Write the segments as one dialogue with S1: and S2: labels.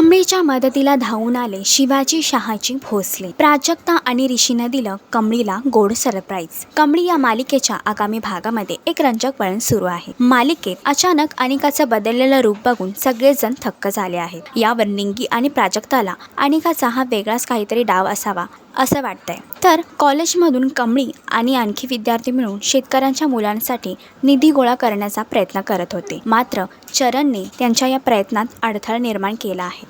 S1: कमळीच्या मदतीला धावून आले शिवाजी शहाजी भोसले. प्राजक्ता आणि ऋषीनं दिलं कमळीला गोड सरप्राईज. कमळी या मालिकेच्या आगामी भागामध्ये एक रंजक वळण सुरू आहे. मालिकेत अचानक अनिकाचं बदललेलं रूप बघून सगळेजण थक्क झाले आहेत. यावर निंगी आणि प्राजक्ताला अनिकाचा हा वेगळाच काहीतरी डाव असावा असं वाटतंय. तर कॉलेजमधून कमळी आणि आणखी विद्यार्थी मिळून शेतकऱ्यांच्या मुलांसाठी निधी गोळा करण्याचा प्रयत्न करत होते. मात्र चरणने त्यांच्या या प्रयत्नात अडथळा निर्माण केला आहे.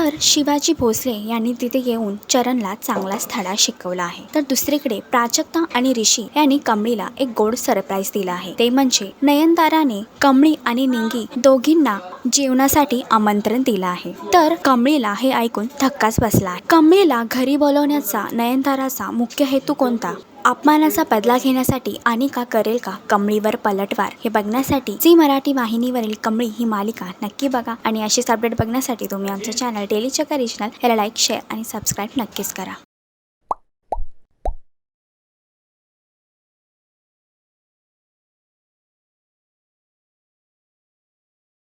S1: तर शिवाजी भोसले यांनी तिथे येऊन चरणला चांगलाच धडा शिकवला आहे. तर दुसरीकडे प्राजक्ता आणि ऋषी यांनी कमळीला एक गोड सरप्राईज दिला आहे. ते म्हणजे नयनताराने कमळी आणि निंगी दोघींना जेवणासाठी आमंत्रण दिलं आहे. तर कमळीला हे ऐकून धक्काच बसला आहे. कमळीला घरी बोलवण्याचा नयनताराचा मुख्य हेतू कोणता? अपमानाचा बदला घेण्यासाठी आणि का करेल का कमळीवर पलटवार? हे बघण्यासाठी झी मराठी वाहिनीवरील कमळी ही मालिका नक्की बघा आणि अशीच अपडेट बघण्यासाठी तुम्ही आमचं चॅनल डेलीच्या चक्कर रिजनल याला लाईक शेअर आणि सबस्क्राईब नक्कीच करा